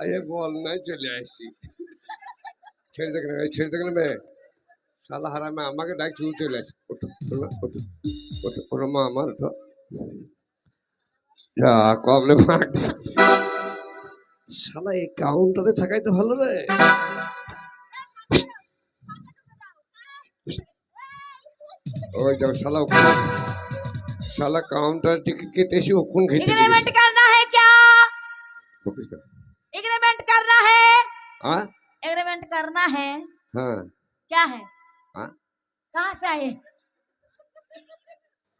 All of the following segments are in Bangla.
আরে বল, নাই চলে আসছি। ছেড়ে ছেড়ে শালা হারামে আমাকে ডাক শুরু চলে আসে। মা আমার এই কাউন্টারে থাকাই তো ভালো রে। ওই যাও শালা ওখানে শালা কাউন্টার টিকিট কেটে এসে ওখান ঘেটে एग्रीमेंट करना है क्या বকিস না। एग्रीमेंट करना है হ্যাঁ एग्रीमेंट करना है হ্যাঁ क्या है हाँ? कहाँ से आए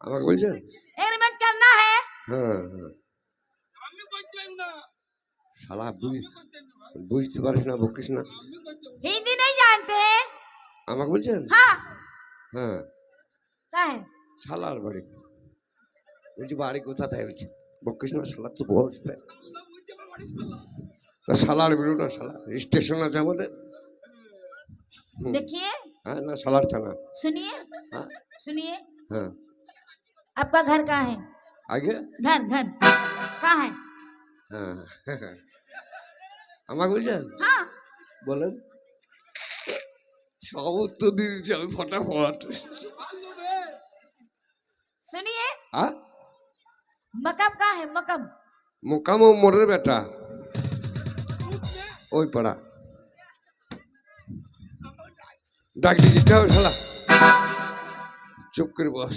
আমাকে বলছেন एग्रीमेंट करना है হ্যাঁ হ্যাঁ শালা বুঝ বুঝতে পারিস না বকিস না हिंदी नहीं जानते हैं আমাকে বলছেন हाँ হ্যাঁ क्या है শালার বাড়ি বলছি বাড়ি কোথা তাই বলছি বকিস না শালা তো বস বে। তা শালার বেরো না শালা স্টেশন আছে আমাদের হুম। देखिए হ্যাঁ না শালার থানা सुनिए हाँ? सुनिए হ্যাঁ आपका घर कहाँ है আগে घर घर कहाँ है হ্যাঁ আমাকে বলছেন हाँ বলেন সব উত্তর দিয়ে দিচ্ছি আমি ফটাফট सुनिए হ্যাঁ मकम कहाँ है मकम মোকামো মোড়ের বেটা ওই পাড়া ডাকলি যেতে হবে শালা চুপ করে বস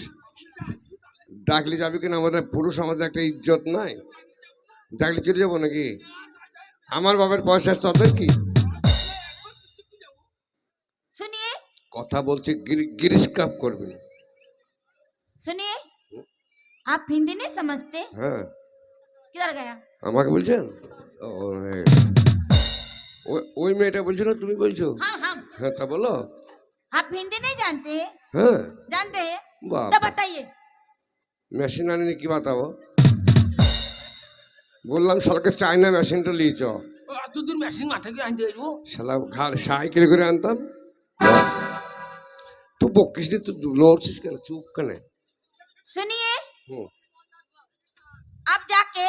ডাকলি যাবি কিনা আমাদের পুরুষ আমাদের একটা ইজ্জত নাই ডাকলি চলে যাবো নাকি আমার বাবার পয়সা তাদের কি सुनिए কথা বলছি গিরিশ কাপ করবে सुनिए आप हिंदी नहीं समझते হ্যাঁ किधर गया আমাকে বলছেন ও, হ্যাঁ। ওই- ওই মেয়েটা বলছো না তুমি বলছো हाँ हम হ্যাঁ তা বলো आप हिंदी नहीं जानते हैं হ্যাঁ जानते हैं বাপ तो बताइए মেশিন আনিনি কি বাতাবো বললাম শালাকে চায়না মেশিনটা লিয়েছ এত দূর মেশিন মাথা কি আনতে যাবো শালা ঘাড় সাইকেল করে আনতাম তুই বকিস নি তুই লড়ছিস কেন চুপ কেন सुनिए হুম। आप जाके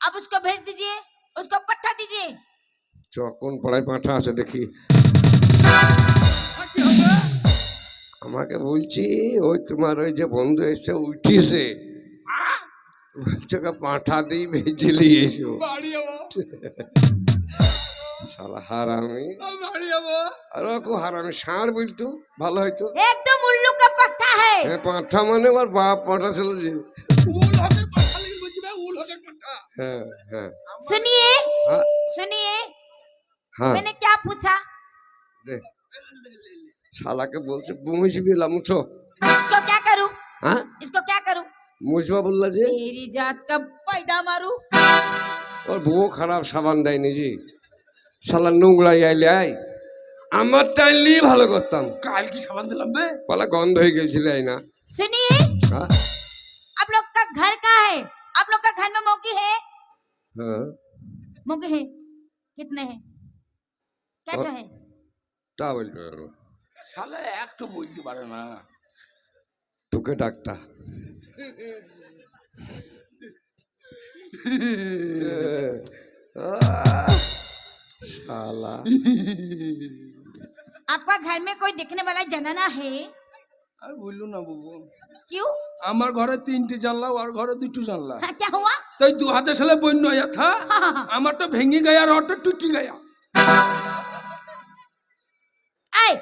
अब उसको भेज दीजिए उसको पट्टा दीजिए চ কোন পাড়ায় পাঁঠা আছে দেখি আমাকে বলছি ওই তোমার ওই যে বন্ধু এসে উঠিছে বলছে ওকে পাঁঠা দিই ভেজে নিয়ে এসো বাড়ি যাবো শালা হারামি বাড়ি যাবো আর খুব হারামি ষাঁড় বলতো ভালো হয়তো হ্যাঁ পাঁঠা মানে আমার বাপ পাঁঠা ছিল যে উল হকের পাঠা লিখে বলছি ভাই উল হকের পাঠা হ্যাঁ হ্যাঁ सुनिए হ্যাঁ सुनिए হ্যাঁ मैंने क्या पूछा দে শালাকে বলছে মুছবি লা মুছো इसको क्या करूं হ্যাঁ इसको क्या करूं মুছবা বললা যে तेरी जात का पैदा मारू ওর বউ খারাপ সাবান দেয়নি জি শালা নোংরাই আইলে আই আমার টাইলি ভালো করতাম কাল কি সাবান দিলাম বে পালা গন্ধ হয়ে গেছিল আই না सुनिए হ্যাঁ आप लोग का घर कहाँ है आप लोग का घर में मौकी है হ্যাঁ मौके है कितने हैं कैसा है তা বলতে পারবো শালা একটু বলতে পারে না তোকে ডাক্তার শালা आपका घर में कोई देखने वाला जनाना है আর বললো না বাবু क्यों আমার ঘরে তিনটে জানলা ওর ঘরে দুটো জানলা हाँ, क्या हुआ তাই দু হাজার সালে বন্য আয়া থা हाँ, हाँ, हाँ। আমারটা ভেঙে গয়া আর ওরটা টুটি গয়া आए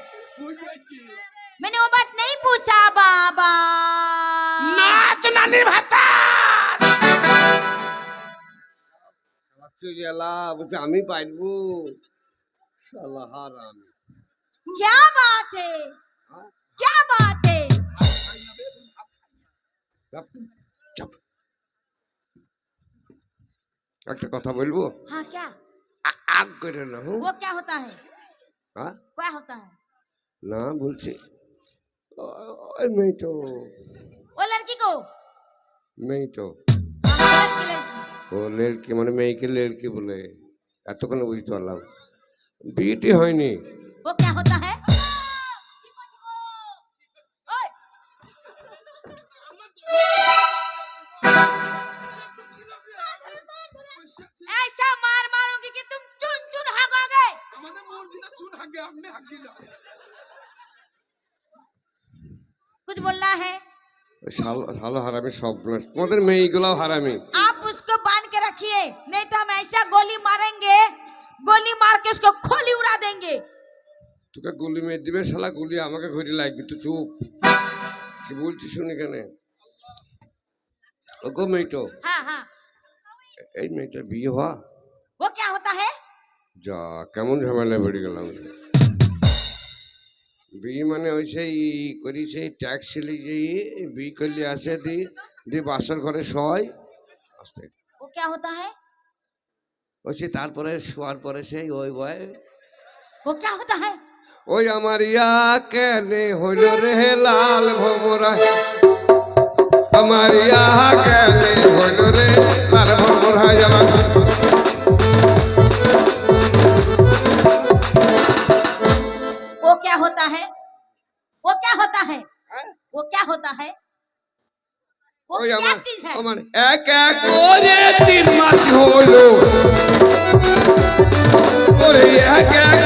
मैंने वो बात नहीं पूछा बाबा না তো নানির ভাতা চলে এলা বলছে আমি পাইবো শালা হারামি क्या बात है क्या बात है চাপ, চাপ। একটা কথা বলবো हाँ क्या আ- আগ করে না হুঁ? वो क्या होता है হ্যাঁ क्या होता है না বলছি ও- ওই মেয়ে তো वो लड़की को মেয়ে তো हाँ, लड़की, लड़की। ও লেড়কি মানে মেয়েকে লেড়কি বলে এতক্ষণ বুঝতে পারলাম বিয়েটি হয়নি वो क्या होता है ऐसा मार मारोगे कि तुम चुन चुन चुन हग गया हमने हग गया कुछ बोलना है শাল শাল হারামি में তোমাদের মেয়েগুলো হারামি आप उसको बांध के रखिए नहीं तो हम ऐसा गोली मारेंगे गोली मार के उसको खोली उड़ा देंगे তোকে গুলি মেয়ে দিবে শালা গুলি আমাকে ঘড়ি লাগবে তো চুপ। কি বলছি শুনি ও ওগো মেয়েটো। হ্যাঁ, হ্যাঁ। এই মেয়েটা বিয়ে হওয়া? ও কে হতা হে? যা কেমন ঝামেলা পড়ে গেলাম বিয়ে মানে ওই সেই করি সেই ট্যাক্স ছেলে যে বি করলে আসে দি দি বাসার ঘরে সয় আসতে। ও কে হতা হে? ওই সে তারপরে শোয়ার পরে সেই ওই বয়। ও কে হতা হ্যাঁ ওই আমার ইয়া কেনে হইল রে লাল ভমরা আমার ইয়া কেনে হইল রে লাল ভমরা আমার वो क्या होता है वो क्या होता है वो क्या होता है वो ওই क्या আমার चीज है আমার এক এক করে তিন মাস হলো ওরে এক এক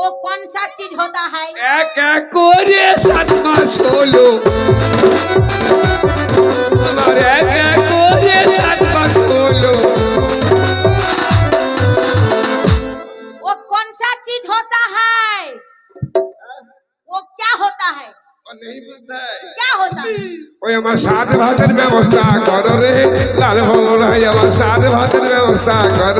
वो कौन सा चीज़ होता है? एक एक कोरे सतमा हमारे एक एक कोरे सतमा वो कौन सा चीज़ होता है? वो क्या होता है? नहीं बुझता है। क्या होता है? ओए साथ भातन व्यवस्था कर रे लाल भवन है हमार साथ भातन व्यवस्था कर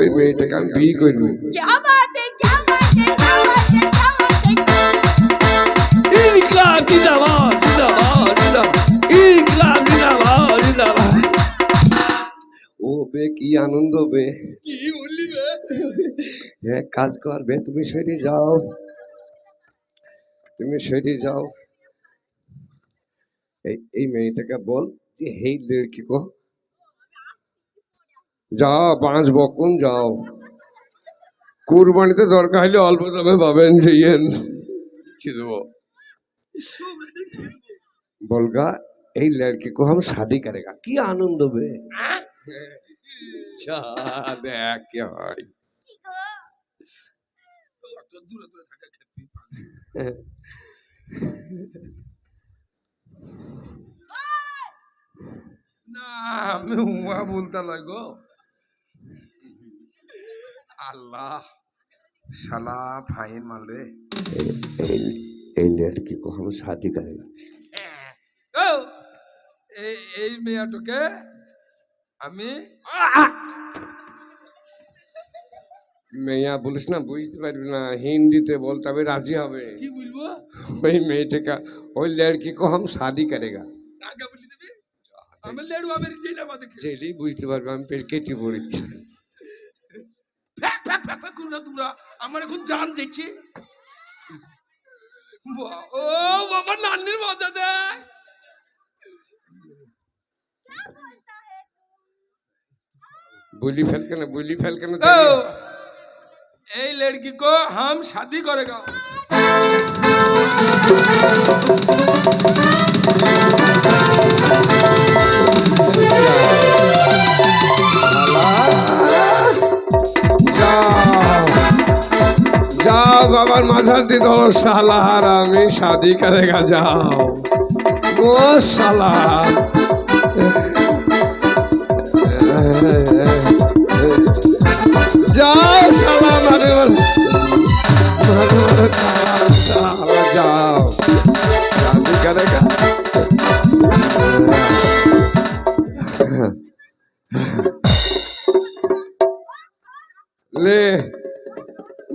ওই মেয়েটাকে আমি বে কি আনন্দ বে। কি বললি বে? হ্যাঁ কাজ কর বে তুমি সেটি যাও। তুমি সেটি যাও। এই এই মেয়েটাকে বল কি হেই লড়কি কো? যাও, পাঁচ বকুন যাও। কুরবানিতে দরকার হলে অল্প দামে পাবেন সেইয়েন কি বলগা, এই লড়কি কো হাম শাদি করেগা। কি আনন্দ বে? আচ্ছা, দেখ না, আমি উমা বলতে লাগো আল্লাহ। শালা ফাইন মারলে। এই লড়কি কখনো শাদি করে না এই এই মেয়েটাকে আমি মেয়া বলিস না বুঝতে পারবি না হিন্দিতে বল তবে রাজি হবে। কি বলব? ওই মেয়েটাকে ওই লড়কি কো হাম শাদি করেগা আগে বলি দেবে আমি লড়ু আমার জেলা বাদে জেলি বুঝতে পারবে আমি পেট কেটে পড়ি। ফ্যাক ফ্যাক ফ্যাক ফ্যাক করো না তোমরা আমার এখন জান যাচ্ছে বাহ, ও বাবা নান্নির মজা দেখ बुली फैल के ना बुली फैल के ना ओ, ए लड़की को हम शादी करेगा যাও বাবার মাথার দিয়ে ধরো, শালা আর আমি শাদি করেগা যাও। ও সালা যাও সালা মারে যাও। শাদি করেগা। ले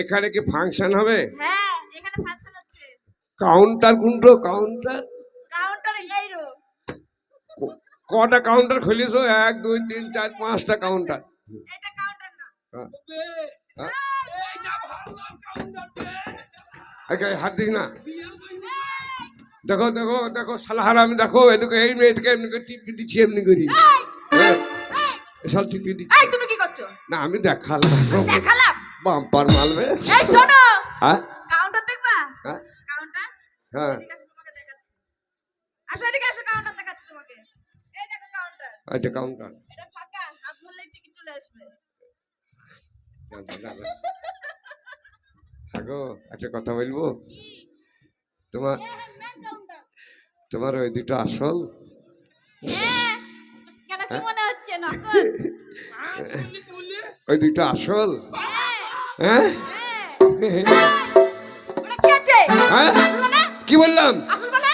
এখানে কি ফাংশন হবে? হ্যাঁ এখানে ফাংশন হচ্ছে। কাউন্টার কোনটো কাউন্টার কাউন্টারে এই রো কটা কাউন্টার খুলিছো? এক দুই তিন চার পাঁচটা কাউন্টার এটা কাউন্টার না। হ্যাঁ। হ্যাঁ? এই যা ভালো কাউন্টার বে আগে হাত দিস না। দেখো দেখো দেখো সালাহার আমি দেখো এদিকে এই মেয়েটাকে এমনি করে টিপি দিচ্ছি এমনি করি। হ্যাঁ, এসব টিপি দিচ্ছি। তুমি কি করছ? না আমি দেখালাম। দেখালাম? বাম্পার মারবে। এই শোনো। হ্যাঁ? কাউন্টার দেখবা? হ্যাঁ। কাউন্টার হ্যাঁ। আসো তোমাকে দেখাচ্ছি। আসো এদিকে আসো কাউন্টার দেখাচ্ছি তোমাকে। এই দেখো কাউন্টার এটা কাউন্টার এটা ফাঁকা হাত ধরলেই টিকিট চলে আসবে। আগো একটা কথা বলব? তোমার তোমার ওই দুটো আসল? হ্যাঁ। ওই দুটো আসল? হ্যাঁ? হ্যাঁ কি আসল মানে? কি বললাম? মানে?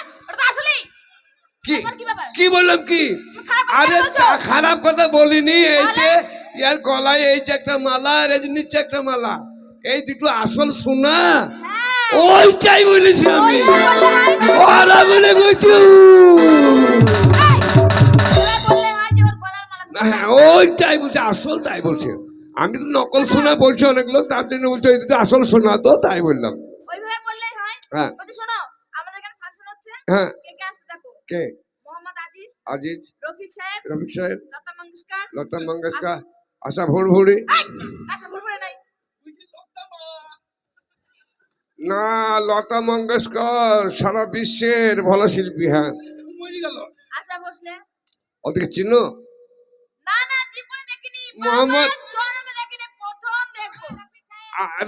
কি? কি বললাম কি? আরে খারাপ কথা বলিনি এই যে ইয়ার গলায় এই যে একটা মালা আর এই নিচে একটা মালা এই দুটো আসল সোনা? হ্যাঁ। ওইটাই বলেছি আমি। ওরা বলে গেছি। হ্যাঁ ওইটাই বলছে আসল তাই বলছে। আমি তো নকল সোনা বলছি অনেক লোক তার জন্য বলছে এই দুটো আসল সোনা তো তাই বললাম। ওইভাবে বললেই হয়? হ্যাঁ। শোনো আমাদের এখানে ফাংশন হচ্ছে। হ্যাঁ। কে কে আসছে দেখো? কে? মোহাম্মদ আজিজ আজিজ রফিক সাহেব রফিক সাহেব লতা মঙ্গেশকর লতা মঙ্গেশকর আশা ভোর ভোরে আশা ভুল নাই। তুই কি লতা মা না লতা মঙ্গেশকর সারা বিশ্বের ভালো শিল্পী হ্যাঁ। আশা ভোসলে। ওদিকে চিনো না না জীবনে দেখিনি। মোহাম্মদ-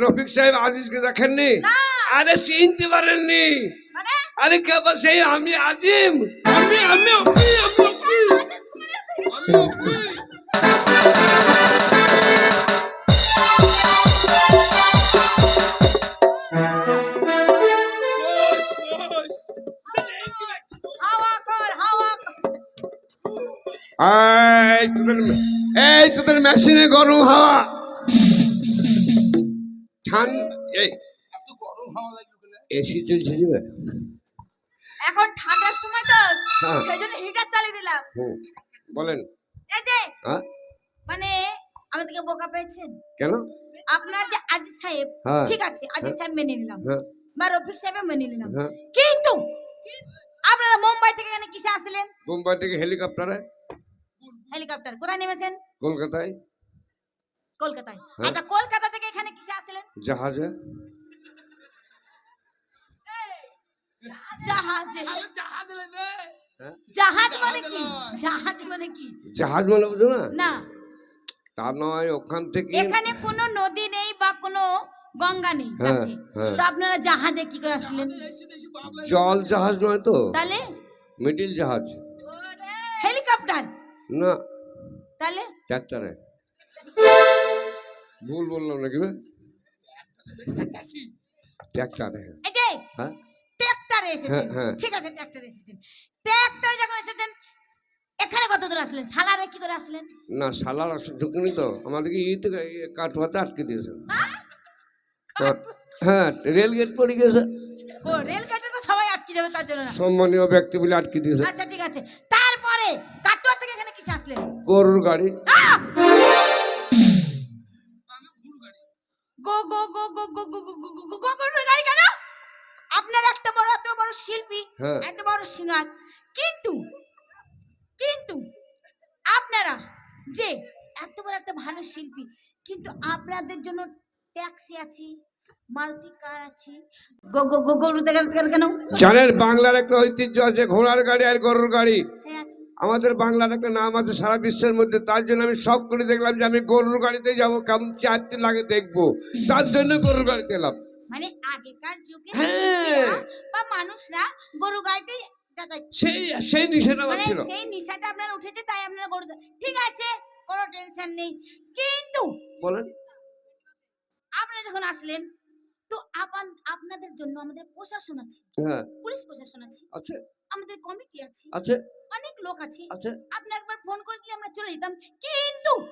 রফিক সাহেব আজিজকে দেখেননি? আরে চিনতে পারেননি। মানে? আরে কেবল সেই আমি আজিম? আমি এই তোদের এই তোদের মেশিনে গরম হাওয়া। ঠান এই। এত গরম হাওয়া লাগল কেন? এসি চলছে যাবে এখন ঠান্ডার সময় তো হ্যাঁ। সেই জন্য হিটার চালিয়ে দিলাম। বলেন। এই যে হ্যাঁ? মানে আমাদেরকে বোকা পেয়েছেন? কেন? আপনার যে আজিজ সাহেব হ্যাঁ। ঠিক আছে আজিজ সাহেব মেনে নিলাম। বা রফিক সাহেব মেনে নিলাম। কিন্তু আপনারা মুম্বাই থেকে এখানে কিসে আসলেন? মুম্বাই থেকে হেলিকপ্টারে হেলিকপ্টার কোথায় নেমেছেন? কলকাতায়। কলকাতায়। হ্যাঁ। আচ্ছা কলকাতা থেকে এখানে কিসে আসলেন? জাহাজে। হ্যাঁ? জাহাজ মানে কি? জাহাজ মানে কি? জাহাজ মানে বুঝো না? না। তা নয় ওখান থেকে এখানে কোনো নদী নেই বা কোনো গঙ্গা নেই হ্যাঁ, কাছে। তো আপনারা জাহাজে কি করে আসলেন? জল জাহাজ নয় তো? তাহলে? মিডিল জাহাজ। হেলিকপ্টার? না। তাহলে? ট্র্যাক্টরে। ভুল বললাম নাকি ট্র্যাক্টরে হ্যাঁ? ট্র্যাক্টরে এসেছেন। হ্যাঁ। ঠিক আছে ট্র্যাক্টরে এসেছেন। ট্র্যাক্টরে যখন এসেছেন এখানে কত দূর আসলেন? সালারে কি করে আসলেন? না সালার ঢুকিনি তো। আমাদেরকে ই থেকে কাঠুয়াতে আটকে দিয়েছে হ্যাঁ, হ্যাঁ রেল গেট পড়ে গেছে। ও রেল তো সবাই আটকে যাবে তার জন্য সম্মানীয় ব্যক্তি বলে আটকে দিয়েছে। আচ্ছা ঠিক আছে। তারপরে কাটোয়া থেকে এখানে কিসে আসলেন? গরুর গাড়ি। গো গো গো গো গো গো গো গো গাড়ি কেন আপনার এত বড় এত বড় শিল্পী হ্যাঁ। এত বড় সিঙ্গার কিন্তু কিন্তু আপনারা যে এত বড় একটা ভালো শিল্পী কিন্তু আপনাদের জন্য ট্যাক্সি আছে মারুতি কার আছে গো গো গো দেখার কেন জানেন বাংলার একটা ঐতিহ্য আছে ঘোড়ার গাড়ি আর গরুর গাড়ি হ্যাঁ আছে আমাদের বাংলার একটা নাম আছে সারা বিশ্বের মধ্যে। তার জন্য আমি শখ করে দেখলাম যে আমি গরুর গাড়িতে যাব কেমন চারটি লাগে দেখব। তার জন্য গরুর গাড়িতে এলাম। মানে আগেকার যুগে হ্যাঁ। বা মানুষরা গরু গাড়িতে সেই সেই নিষেধ আমার মানে ছিল। সেই নিশাটা আপনার উঠেছে তাই আপনার গরু ঠিক আছে কোনো টেনশন নেই। কিন্তু বলেন। আপনারা যখন আসলেন তো আপান আপনাদের জন্য আমাদের প্রশাসন আছে। হ্যাঁ। পুলিশ প্রশাসন আছে। আছে। আমাদের কমিটি আছে। আছে অনেক লোক আছে। আছে আপনি একবার ফোন করে দিলে আমরা চলে যেতাম। কিন্তু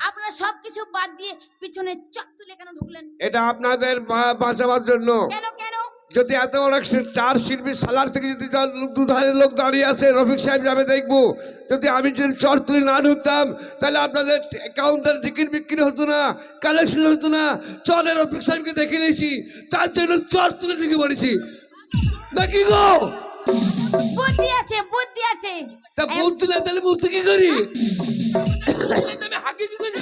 আপনারা সবকিছু বাদ দিয়ে পিছনে চট তুলে কেন ঢুকলেন? এটা আপনাদের বাঁচাবার জন্য। কেন কেন? যদি এত বড় একটা চার শিল্পী সালার থেকে যদি দা- দুধারে লোক দাঁড়িয়ে আছে রফিক সাহেব যাবে দেখব। যদি আমি যদি চর তুলে না ঢুকতাম তাহলে আপনাদের কাউন্টার টিকিট বিক্রি হতো না কালেকশন হতো না। চরের রফিক সাহেবকে দেখে নিয়েছি তার জন্য চর তুলে ঢুকে পড়েছি। নাকি গো? বুদ্ধি আছে বুদ্ধি আছে। তা বলতে না তাহলে বলতে কি করি? আমি হাঁকি কি করি?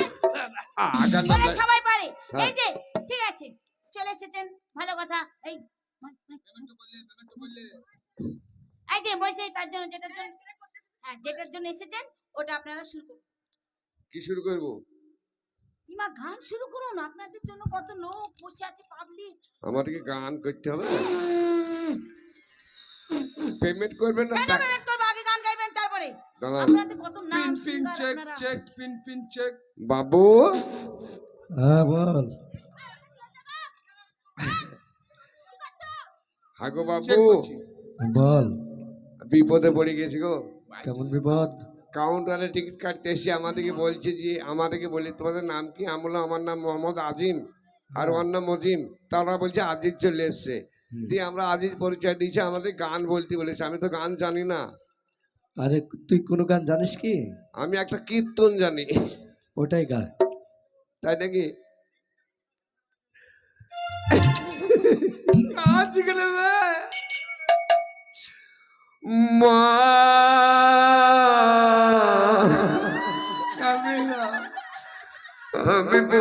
আগার বলে সবাই পারে। হ্যাঁ। এই যে ঠিক আছে চলে এসেছেন ভালো কথা। এই এই যে বলছে তার জন্য যেটার জন্য হ্যাঁ যেটার জন্য এসেছেন ওটা আপনারা শুরু করুন। কি শুরু করব? ইমা গান শুরু করুন। আপনাদের জন্য কত লোক বসে আছে পাবলিক আমাদেরকে গান করতে হবে পেমেন্ট করবেন না? কেন পেমেন্ট করব আগে গান গাইবেন তারপরে। দাঁড়ান আপনাদের কত নাম pin pin check check pin pin check বাবু। হ্যাঁ বল। হাগো বাবু। বল। বিপদে পড়ে গেছি গো। কেমন বিপদ? কাউন্টারে টিকিট কাটতে এসে আমাদেরকে বলছে যে আমাদেরকে বলি তোমাদের নাম কি? আমলো আমার নাম মোহাম্মদ আজিম আর ওর নাম মজিম। তারা বলছে আজিজ চলে এসছে। দিয়ে আমরা আজিজ পরিচয় দিয়েছি আমাদের গান বলতে বলেছে। আমি তো গান জানি না। আরে তুই কোনো গান জানিস কি? আমি একটা কীর্তন জানি। ওটাই গা তাই নাকি? মা আমি না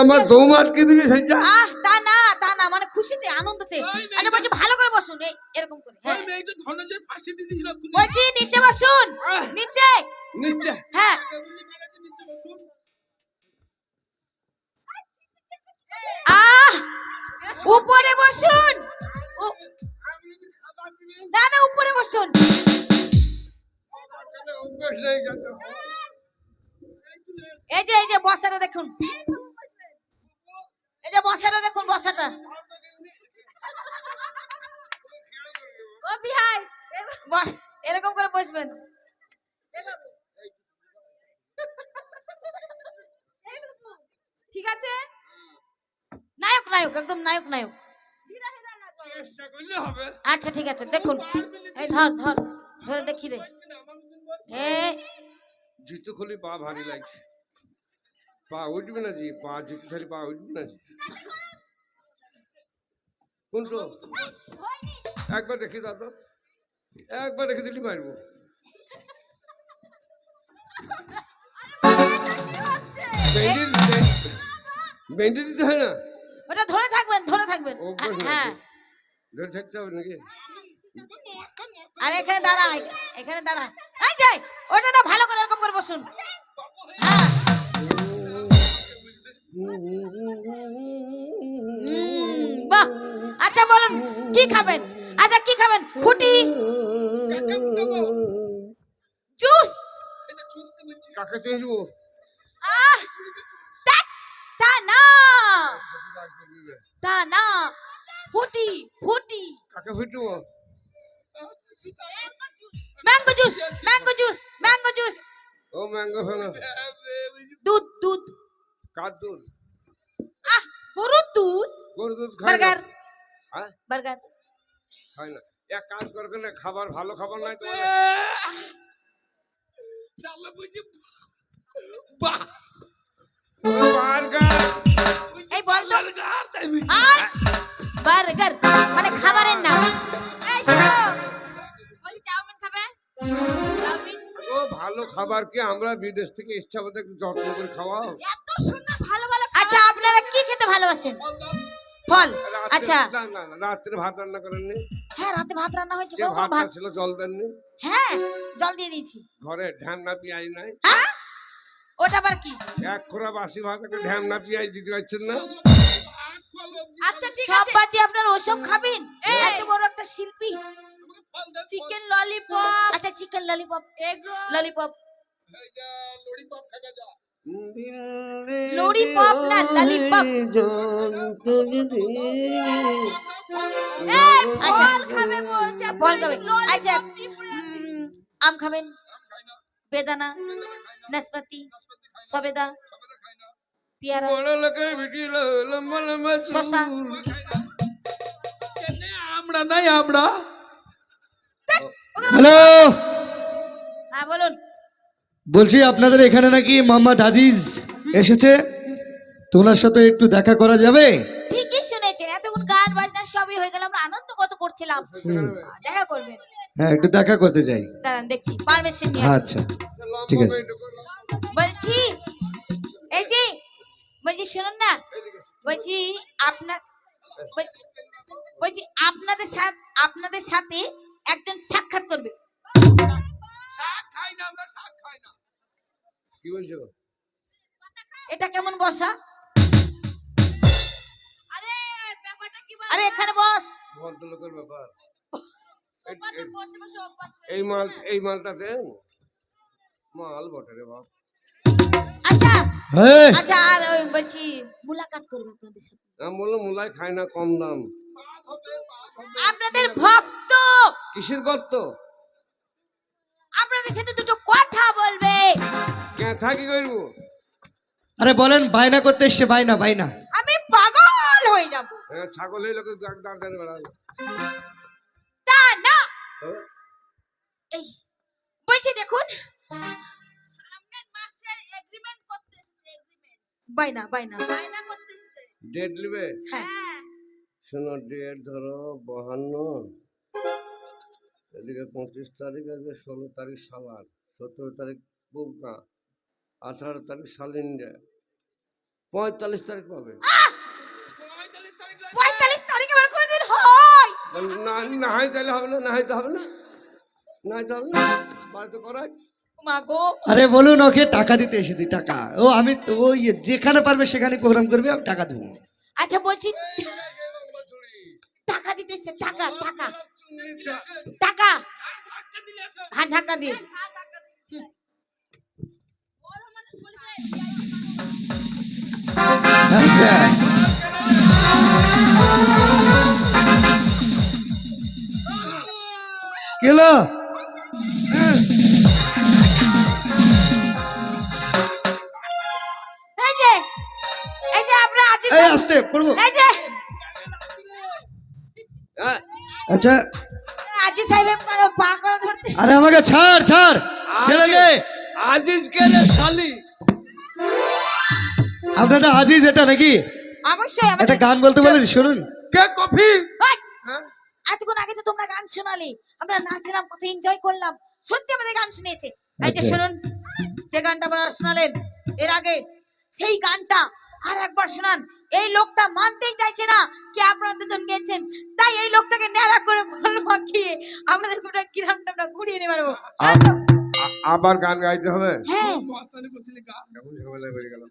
আমার দম আটকে দিবি সেটা আহ তা না তা না মানে খুশিতে আনন্দতে আচ্ছা বলছি ভালো করে বসুন এই এরকম করে ওই হ্যাঁ মেয়েটা ধনঞ্জয় ফাঁসি দিয়ে বলছি নিচে বসুন! নিচে নিচে হ্যাঁ। আহ উপরে বসুন? না না উপরে বসুন? এই যে এই যে বসাটা দেখুন যে বসাটা দেখুন বসাটা। ও বিহাই ব- এরকম করে বসবেন। ঠিক আছে? নায়ক নায়ক একদম নায়ক নায়ক। চেষ্টা করলে হবে। আচ্ছা ঠিক আছে দেখুন। এই ধর ধর ধরে দেখি রে। এ জুতো খুলি পা ভারী লাগছে। পা উঠবে না জি পা খালি পা উঠবে না জি। কোনটো? একবার দেখি দাও তো। একবার দেখে দিলি পারব বেঁধে দিতে হয় না? ওটা ধরে থাকবেন ধরে থাকবেন। হ্যাঁ। ধরে থাকতে হবে নাকি? আর এখানে দাঁড়া এখানে দাঁড়া। এই যাই ওটা না ভালো করে এরকম করে বসুন। হ্যাঁ। বাহ! আচ্ছা বলুন কি খাবেন? আচ্ছা কি খাবেন? ফুটি? জুস? কাকে চুষবো আহ তা তা না। তা না। ফুটি ফুটি। কাকে ফিটবো mango juice mango juice mango juice. ও ম্যাঙ্গো দুধ দুধ। কার দুধ? আহ গরুর দুধ। গরু দুধ খায় বার্গার। হ্যাঁ? বার্গার। খায় না। এক কাজ করে কেন খাবার ভালো খাবার নাই তো শালা বলছি বাহ বার্গার। এই বল তো। বার্গার তাই আর বার্গার মানে খাবারের নাম। এই শোনো। বলি চাউমিন খাবে? চাউমিন? ও ভালো খাবার কি আমরা বিদেশ থেকে ইচ্ছা মতো একটু যত্ন করে খাওয়াও? এত সুন্দর ভালো ভালো আচ্ছা আপনারা কি খেতে ভালোবাসেন? ফল আচ্ছা। না না না, রাত্রে ভাত রান্না করেননি। হ্যাঁ রাতে ভাত রান্না হয়েছে যে ভাত ভাত? ছিল জল দেননি। হ্যাঁ জল দিয়ে দিয়েছি। ঘরে ঢ্যামনা পিয়াই নাই। হ্যাঁ? ওটা আবার কি? এক খোরা বাসি ভাত একটা ঢ্যামনা পিয়াই দিতে পারছেন না। আচ্ছা ঠিক আছে। সব বাদ দিয়ে আপনারা ওসব খাবেন? এত বড় একটা শিল্পী। চিকেন ললিপপ আচ্ছা chicken lollipop egg lollipop lollipop lollipop না ললিপপ আচ্ছা। বল খাবে আচ্ছা আম খাবেন? বেদানা? নাশপাতি? সবেদা? পেয়ারা। কেনে আমরা নাই আমরা? হ্যালো হ্যাঁ বলুন। বলছি আপনাদের এখানে নাকি মোহাম্মদ আজিজ এসেছে? তোমার সাথে একটু দেখা করা যাবে? ঠিকই শুনেছেন এতক্ষণ গান বাজনা সবই হয়ে গেল আমরা আনন্দ কত করছিলাম। দেখা করবেন হ্যাঁ একটু দেখা করতে চাই। দাঁড়ান দেখছি পারমিশন নিয়ে। আচ্ছা ঠিক আছে। বলছি এই যে বলছি শুনুন না বলছি আপনার বলছি- বলছি আপনাদের সাথে আপনাদের সাথে একজন সাক্ষাৎ করবে। না আমরা শাক খাই না। কি বলছো? এটা কেমন বসা? আরে এখানে বস। ভদ্রলোকের ব্যাপার। এই- মাল এই মালটা দেন। মাল বটে রে বাপ। আচ্ছা হ্যাঁ আচ্ছা আর ওই বলছি মুলাকাত করবে আপনাদের সাথে। আমি বললাম মুলাই খাই না কম দাম। আপনাদের ভক্ত। কিসের গর্ত আপনাদের সাথে দুটো কথা বলবে। কে থাকি করব আরে বলেন বায়না করতে এসছে বায়না বায়না। আমি পাগল হয়ে যাব। হ্যাঁ, ছাগল এই লোকের দাঁড় দাঁড় বেড়াবে। তা না। হ্যাঁ? এই বলছি দেখুন সামনের মাসের এগ্রিমেন্ট করতে এসেছে এগ্রিমেন্ট বাইনা বাইনা বাইনা করতে এসেছে। ডেট নেবে হ্যাঁ। শোনো ডেট ধরো বাহান্ন। এদিকে পঁচিশ তারিখ আসবে ষোলো তারিখ সালাদ সতেরো তারিখ বুবনা আঠারো তারিখ সালিন্ডে পঁয়তাল্লিশ তারিখ পাবে পঁয়তাল্লিশ তারিখ আবার কোনদিন হয়? না না হয় তাহলে হবে না না হয় তো হবে না। না হয় তো হবে না। বাড়িতে আরে বলুন ওকে টাকা দিতে এসেছি টাকা। ও আমি তো ওই যেখানে পারবে সেখানে প্রোগ্রাম করবে আমি টাকা দেবো। আচ্ছা বলছি এই, এই, এই, বাছুরি। টাকা দিতে এসেছে টাকা। টাকা দিলে আসে। টাকা। আর ধাক্কা দিলে আসে। হ্যাঁ ধাক্কা দিয়ে আচ্ছা কেলো? এই যে এই যে আমরা আজি এই আসতে পড়ব। এই যে হ্যাঁ আচ্ছা। আজি সাহেব করে পা করে ধরছে। আরে আমাকে ছাড় ছাড়। ছেড়ে দে। আজিজ কে রে শালি। আপনাদের আজিজ এটা নাকি? অবশ্যই একটা গান বলতে বলেন শুনুন। কে কফি! হ্যাঁ। এতক্ষণ আগে তো তোমরা গান শোনালে। আমরা নাচলাম কত এনজয় করলাম। সত্যি আমাদের গান শুনিয়েছে। এই যে আচ্ছা। শুনুন যে গানটা আপনারা শোনালেন এর আগে সেই গানটা আর একবার শোনান। এই লোকটা মানতেই চাইছে না কি আপনারা দুজন গেছেন। তাই এই লোকটাকে ন্যাড়া করে গোল মাখিয়ে আমাদের গোটা গ্রামটা আমরা ঘুরিয়ে নিয়ে পারব আবার গান গাইতে হবে? হ্যাঁ। গেল।